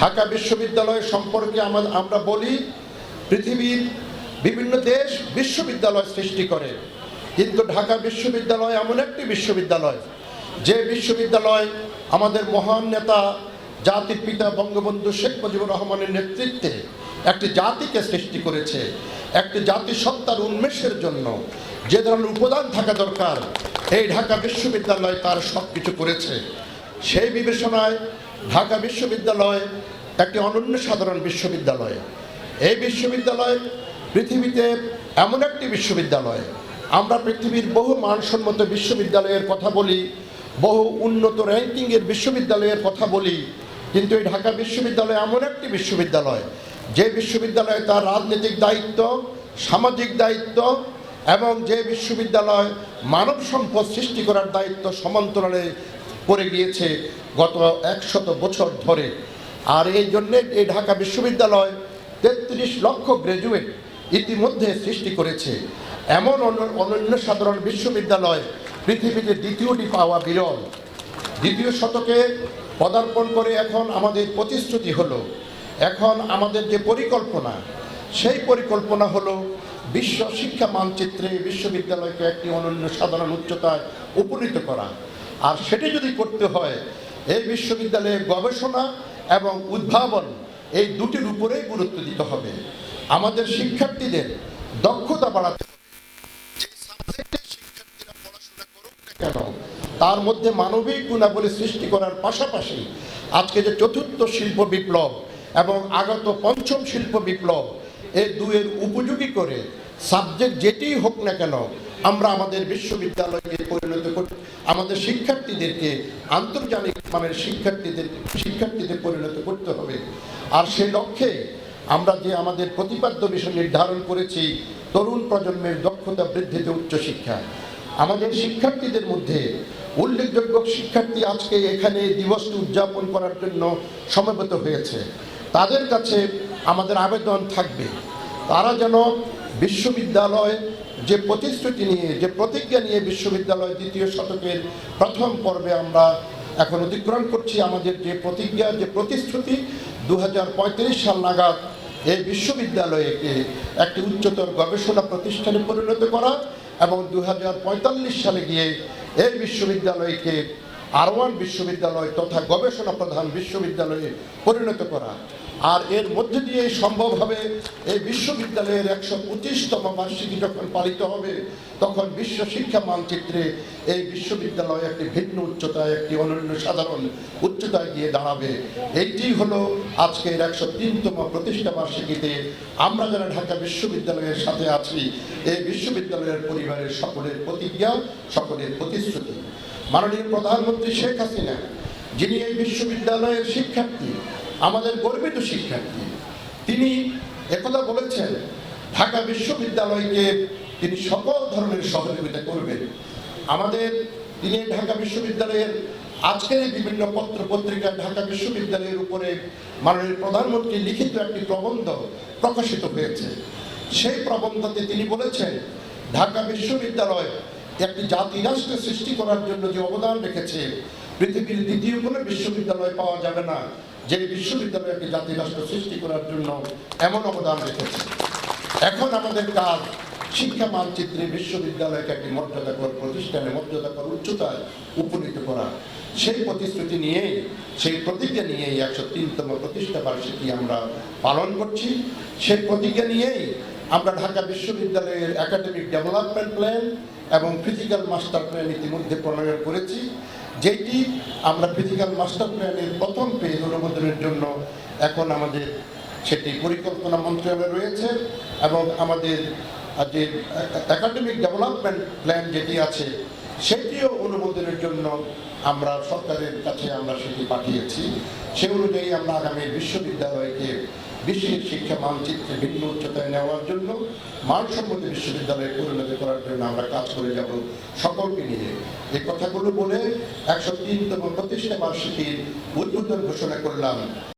ঢাকা বিশ্ববিদ্যালয় সম্পর্কে আমা- আমরা বলি, পৃথিবীর বিভিন্ন দেশ বিশ্ববিদ্যালয় সৃষ্টি করে। কিন্তু ঢাকা বিশ্ববিদ্যালয় এমন একটি বিশ্ববিদ্যালয়, যে বিশ্ববিদ্যালয় আমাদের মহান নেতা, জাতির পিতা বঙ্গবন্ধু শেখ মুজিবুর রহমানের নেতৃত্বে একটি জাতিকে সৃষ্টি করেছে, একটি জাতি সত্তার উন্মেষের জন্য। যে ধরনের উপাদান থাকা দরকার, এই ঢাকা বিশ্ববিদ্যালয় তার সব কিছু করেছে। সেই বিবেচনায় ঢাকা বিশ্ববিদ্যালয় একটি অনন্য সাধারণ বিশ্ববিদ্যালয়। এই বিশ্ববিদ্যালয় পৃথিবীতে এমন একটি বিশ্ববিদ্যালয়। আমরা পৃথিবীর বহু মানসম্মত বিশ্ববিদ্যালয়ের কথা বলি, বহু উন্নত র্যাঙ্কিংয়ের বিশ্ববিদ্যালয়ের কথা বলি, কিন্তু এই ঢাকা বিশ্ববিদ্যালয় এমন একটি বিশ্ববিদ্যালয়, যে বিশ্ববিদ্যালয়ে তার রাজনৈতিক দায়িত্ব, সামাজিক দায়িত্ব এবং যে বিশ্ববিদ্যালয় মানব সম্পদ সৃষ্টি করার দায়িত্ব সমান্তরালে করে গিয়েছে গত একশত বছর ধরে। আর এই জন্যে এই ঢাকা বিশ্ববিদ্যালয় তেত্রিশ লক্ষ গ্র্যাজুয়েট ইতিমধ্যে সৃষ্টি করেছে। এমন অন- অনন্য সাধারণ বিশ্ববিদ্যালয় পৃথিবীতে দ্বিতীয়টি পাওয়া বিরল। দ্বিতীয় শতকে পদার্পণ করে এখন আমাদের প্রতিশ্রুতি হলো, এখন আমাদের যে পরিকল্পনা, সেই পরিকল্পনা হলো বিশ্ব শিক্ষা মানচিত্রে বিশ্ববিদ্যালয়কে একটি অনন্য সাধারণ উচ্চতায় উপনীত করা। আর সেটি যদি করতে হয়, এই বিশ্ববিদ্যালয়ে গবেষণা এবং উদ্ভাবন এই দুটির উপরেই গুরুত্ব দিতে হবে। আমাদের শিক্ষার্থীদের দক্ষতা বাড়াতে তার মধ্যে মানবিক গুণাবলী সৃষ্টি করার পাশাপাশি আজকে যে চতুর্থ শিল্প বিপ্লব এবং আগত পঞ্চম শিল্প বিপ্লব এই দুয়ের উপযোগী করে সাবজেক্ট যেটিই হোক না কেন, আমরা আমাদের করতে আমাদের শিক্ষার্থীদেরকে আন্তর্জাতিক মানের শিক্ষার্থীদের শিক্ষার্থীদের পরিণত করতে হবে। আর সে লক্ষ্যে আমরা যে আমাদের প্রতিপাদ্য বিষয় নির্ধারণ করেছি, তরুণ প্রজন্মের দক্ষতা বৃদ্ধিতে উচ্চশিক্ষা। আমাদের শিক্ষার্থীদের মধ্যে উল্লেখযোগ্য শিক্ষার্থী আজকে এখানে দিবসটি উদযাপন করার জন্য সমবেত হয়েছে। তাদের কাছে আমাদের আবেদন থাকবে। তারা যেন বিশ্ববিদ্যালয় যে প্রতিশ্রুতি নিয়ে, যে প্রতিজ্ঞা নিয়ে বিশ্ববিদ্যালয় দ্বিতীয় শতকের প্রথম পর্বে আমরা এখন অতিক্রম করছি, আমাদের যে প্রতিজ্ঞা, যে প্রতিশ্রুতি দু হাজার পঁয়ত্রিশ সাল নাগাদ এই বিশ্ববিদ্যালয়কে একটি উচ্চতর গবেষণা প্রতিষ্ঠানে পরিণত করা এবং দু হাজার পঁয়তাল্লিশ সালে গিয়ে এই বিশ্ববিদ্যালয়কে আরওয়ান বিশ্ববিদ্যালয় তথা গবেষণা প্রধান বিশ্ববিদ্যালয়ে পরিণত করা। আর এর মধ্যে দিয়ে সম্ভব হবে, এই বিশ্ববিদ্যালয়ের একশো পঁচিশতম বার্ষিকী যখন পালিত হবে, তখন বিশ্ব শিক্ষা মানচিত্রে এই বিশ্ববিদ্যালয় একটি ভিন্ন উচ্চতায়, একটি অনন্য সাধারণ উচ্চতায় গিয়ে দাঁড়াবে। এইটি হলো আজকের একশো তিনতম প্রতিষ্ঠা বার্ষিকীতে আমরা যারা ঢাকা বিশ্ববিদ্যালয়ের সাথে আছি, এই বিশ্ববিদ্যালয়ের পরিবারের সকলের প্রতিজ্ঞা, সকলের প্রতিশ্রুতি। মাননীয় প্রধানমন্ত্রী শেখ হাসিনা, যিনি এই বিশ্ববিদ্যালয়ের শিক্ষার্থী, আমাদের গর্বিত শিক্ষার্থী, তিনি একথা বলেছেন, ঢাকা বিশ্ববিদ্যালয়কে তিনি সকল ধরনের সহযোগিতা করবেন। আমাদের তিনি ঢাকা বিশ্ববিদ্যালয়ের আজকের বিভিন্ন পত্র পত্রিকা ঢাকা বিশ্ববিদ্যালয়ের উপরে মাননীয় প্রধানমন্ত্রী লিখিত একটি প্রবন্ধ প্রকাশিত হয়েছে। সেই প্রবন্ধতে তিনি বলেছেন, ঢাকা বিশ্ববিদ্যালয় একটি জাতি রাষ্ট্র সৃষ্টি করার জন্য যে অবদান রেখেছে, পৃথিবীর দ্বিতীয় কোনো বিশ্ববিদ্যালয় পাওয়া যাবে না। যে বিশ্ববিদ্যালয় একটি জাতি রাষ্ট্র সৃষ্টি করার জন্য এমন অবদান রেখেছে। এখন আমাদের কাজ, শিক্ষা মানচিত্রে বিশ্ববিদ্যালয়কে একটি মর্যাদাকর প্রতিষ্ঠানে মর্যাদাকর উচ্চতায় উপনীত করা। সেই প্রতিশ্রুতি নিয়েই সেই প্রতিজ্ঞা নিয়েই একশো তিনতম প্রতিষ্ঠা বার্ষিকী আমরা পালন করছি। সেই প্রতিজ্ঞা নিয়েই আমরা ঢাকা বিশ্ববিদ্যালয়ের একাডেমিক ডেভেলপমেন্ট প্ল্যান এবং ফিজিক্যাল মাস্টার প্ল্যান ইতিমধ্যে প্রণয়ন করেছি। যেটি আমরা ফিজিক্যাল মাস্টার প্ল্যানের প্রথম পেজ অনুমোদনের জন্য এখন আমাদের সেটি পরিকল্পনা মন্ত্রণালয়ে রয়েছে এবং আমাদের যে একাডেমিক ডেভেলপমেন্ট প্ল্যান যেটি আছে সেটিও অনুমোদনের জন্য আমরা সরকারের কাছে আমরা সেটি পাঠিয়েছি। সে অনুযায়ী আমরা আগামী বিশ্ববিদ্যালয়কে বিশ্বের শিক্ষা মানচিত্রে ভিন্ন উচ্চতায় নেওয়ার জন্য, মানসম্মত বিশ্ববিদ্যালয়ে পরিণত করার জন্য আমরা কাজ করে যাব সকলকে নিয়ে। এই কথাগুলো বলে একশো তিনতম প্রতিষ্ঠা বার্ষিকীর উদ্বোধন ঘোষণা করলাম।